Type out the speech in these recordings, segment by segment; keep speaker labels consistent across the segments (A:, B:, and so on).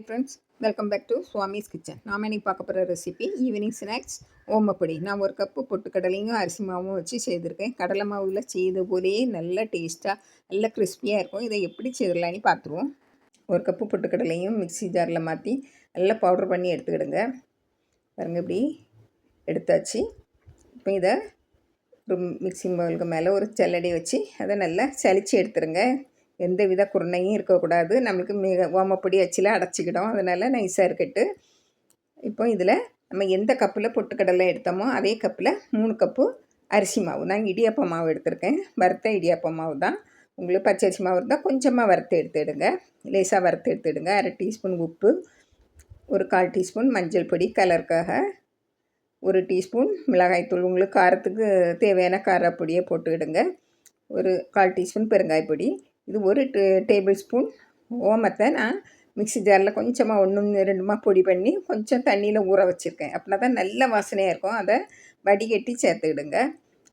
A: Hi friends welcome back to Swami's kitchen நாம் இன்னைக்கு பார்க்க போகிற ரெசிபி ஈவினிங் ஸ்நாக்ஸ் ஓமப்பொடி. நான் ஒரு கப்பு பொட்டுக்கடலையும் அரிசி மாவும் வச்சு செய்திருக்கேன். கடலை மாவில் செய்த போலேயே நல்ல டேஸ்ட்டாக நல்ல கிறிஸ்பியாக இருக்கும். இதை எப்படி செய்திடலான்னு பார்த்துருவோம். ஒரு கப்பு பொட்டுக்கடலையும் மிக்சி ஜாரில் மாற்றி நல்லா பவுடர் பண்ணி எடுத்துக்கிடுங்க. பாருங்க இப்படி எடுத்தாச்சு. இப்போ இதை ஒரு மிக்சி பவுலுக்கு மேலே ஒரு செல்லடி வச்சு அதை நல்லா சளிச்சு எடுத்துருங்க. எந்த வித குருணையும் இருக்கக்கூடாது. நம்மளுக்கு மிக ஓமப்பொடி அச்சில் அடைச்சிக்கிடும் அதனால் நைஸாக இருக்கட்டு இப்போ இதில் நம்ம எந்த கப்பில் பொட்டுக்கடலை எடுத்தோமோ அதே கப்பில் மூணு கப்பு அரிசி மாவு. நான் இடியாப்ப மாவு எடுத்திருக்கேன். வறுத்த இடியாப்ப மாவு தான். உங்களுக்கு பச்சரிசி மாவு இருந்தால் கொஞ்சமாக வறுத்து எடுத்துடுங்க லேசாக வறுத்து எடுத்துடுங்க அரை டீஸ்பூன் உப்பு ஒரு கால் டீஸ்பூன் மஞ்சள் பொடி கலருக்காக ஒரு டீஸ்பூன் மிளகாய்த்தூள் உங்களுக்கு காரத்துக்கு தேவையான காரப்பொடியை போட்டுக்கிடுங்க ஒரு கால் டீஸ்பூன் பெருங்காய் பொடி இது ஒரு டேபிள் ஸ்பூன் ஓமத்தை நான் மிக்ஸி ஜாரில் கொஞ்சமாக ஒன்று ரெண்டுமா பொடி பண்ணி கொஞ்சம் தண்ணியில் ஊற வச்சுருக்கேன். அப்படின்னா தான் நல்ல வாசனையாக இருக்கும். அதை வடிகட்டி சேர்த்துக்கிடுங்க.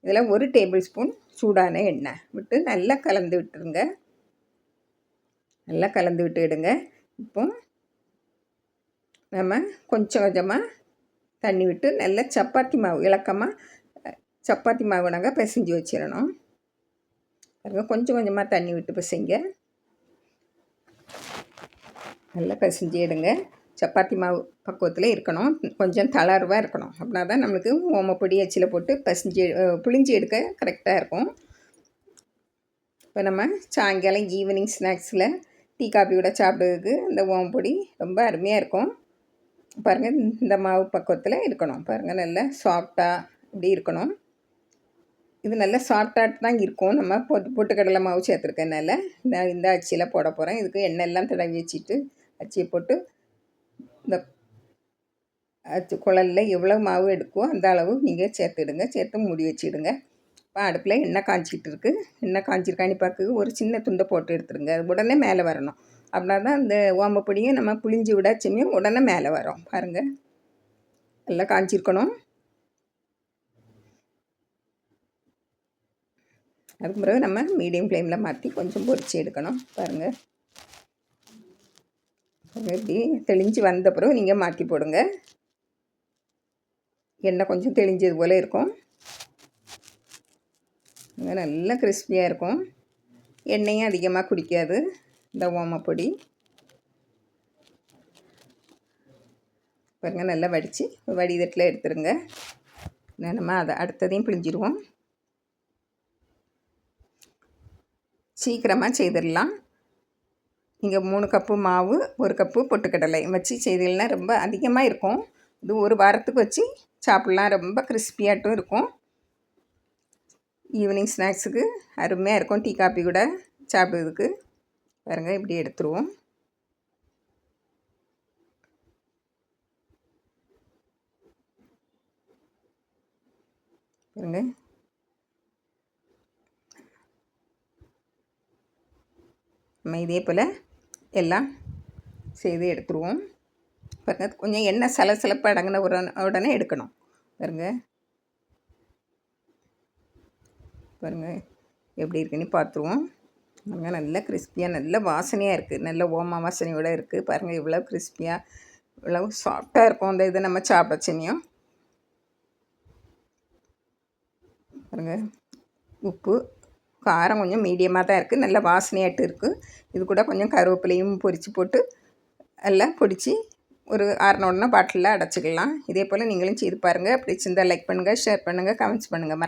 A: இதில் ஒரு டேபிள் ஸ்பூன் சூடான எண்ணெய் விட்டு நல்லா கலந்து விட்டுருங்க. நல்லா கலந்து விட்டுக்கிடுங்க. இப்போ நம்ம கொஞ்சம் கொஞ்சமாக தண்ணி விட்டு நல்லா சப்பாத்தி மாவு இலக்கமாக சப்பாத்தி மாவு நாங்கள் பிசைஞ்சு வச்சிடணும். கொஞ்சம் கொஞ்சமாக தண்ணி விட்டு பிசைங்க. நல்லா பிசைஞ்சு எடுங்க. சப்பாத்தி மாவு பக்குவத்தில் இருக்கணும். கொஞ்சம் தளர்வாக இருக்கணும். அப்படின்னா தான் நம்மளுக்கு ஓமப்பொடி அச்சில் போட்டு பசிஞ்சு புளிஞ்சு எடுக்க கரெக்டாக இருக்கும். இப்போ நம்ம சாயங்காலம் ஈவினிங் ஸ்நாக்ஸில் டீ காஃபி கூட சாப்பிட்றதுக்கு இந்த ஓமப்பொடி ரொம்ப அருமையாக இருக்கும். பாருங்கள் இந்த மாவு பக்குவத்தில் இருக்கணும். பாருங்கள் நல்லா சாஃப்டாக இப்படி இருக்கணும். இது நல்லா சாஃப்டாக தான் இருக்கும். நம்ம பொட்டு பொட்டுக்கடலை மாவு சேர்த்துருக்கனால இந்த இந்த அச்சியில் போட போகிறேன் இதுக்கு எண்ணெயெல்லாம் தடவி வச்சுட்டு அச்சியை போட்டு இந்த அச்சு குழலில் எவ்வளோ மாவு எடுக்கோ அந்த அளவு நீங்கள் சேர்த்துடுங்க. சேர்த்து மூடி வச்சுடுங்க. இப்போ அடுப்பில் எண்ணெய் காய்ச்சிக்கிட்டு இருக்குது எண்ணெய் காய்ச்சிருக்கான்னு பார்க்க ஒரு சின்ன துண்டை போட்டு எடுத்துருங்க அது உடனே மேலே வரணும். அப்படின்னா தான் இந்த ஓமப்பொடியும் நம்ம புளிஞ்சு விடாச்சுமே உடனே மேலே வரும். பாருங்கள் நல்லா காய்ச்சிருக்கணும் அதுக்கு பிறகு நம்ம மீடியம் ஃப்ளேமில் மாற்றி கொஞ்சம் பொரித்து எடுக்கணும். பாருங்கள் இப்படி தெளிஞ்சு வந்த பிறகு நீங்கள் மாற்றி போடுங்க. எண்ணெய் கொஞ்சம் தெளிஞ்சது போல் இருக்கும். நல்லா கிறிஸ்பியாக இருக்கும். எண்ணெயும் அதிகமாக குடிக்காது. இந்த ஓமப்பொடி பாருங்கள் நல்லா வடித்து வடிதட்டில் எடுத்துருங்க. நம்ம அதை அடுத்ததையும் பிழிஞ்சிடுவோம் சீக்கிரமாக செய்திடலாம். இங்கே மூணு கப்பு மாவு ஒரு கப்பு பொட்டுக்கடலை வச்சு செய்தீங்கன்னா ரொம்ப அதிகமாக இருக்கும். இது ஒரு வாரத்துக்கு வச்சு சாப்பிட்லாம். ரொம்ப கிறிஸ்பியாகட்டும் இருக்கும். ஈவினிங் ஸ்நாக்ஸுக்கு அருமையாக இருக்கும். டீ காப்பி கூட சாப்பிட்றதுக்கு. பாருங்கள் இப்படி எடுத்துருவோம். பாருங்கள் நம்ம இதே போல் எல்லாம் செய்து எடுத்துருவோம். பாருங்கள் கொஞ்சம் எண்ணெய் சலசலப்பு அடங்கின உடனே உடனே எடுக்கணும். பாருங்க. பாருங்கள் எப்படி இருக்குன்னு பார்த்துருவோம். பாருங்கள் நல்ல கிறிஸ்பியாக நல்ல வாசனையாக இருக்குது நல்ல ஓமா வாசனையோடு இருக்குது பாருங்கள் இவ்வளோ கிறிஸ்பியாக இவ்வளோ சாஃப்டாக இருக்கும் அந்த இதை நம்ம சாப்பிட சின்னியும் பாருங்கள் உப்பு காரம் கொஞ்சம் மீடியமாக தான் இருக்குது நல்ல வாசனையாட்டு இருக்குது இது கூட கொஞ்சம் கருவேப்பிலையும் பொரித்து போட்டு எல்லாம் பிடிச்சி ஒரு ஆறுனோடனா பாட்டிலில் அடைச்சிக்கலாம். இதே போல் நீங்களும் செய்து பாருங்கள் அப்படி சிந்தால் லைக் பண்ணுங்கள் ஷேர் பண்ணுங்கள் கமெண்ட்ஸ் பண்ணுங்கள் மறக்க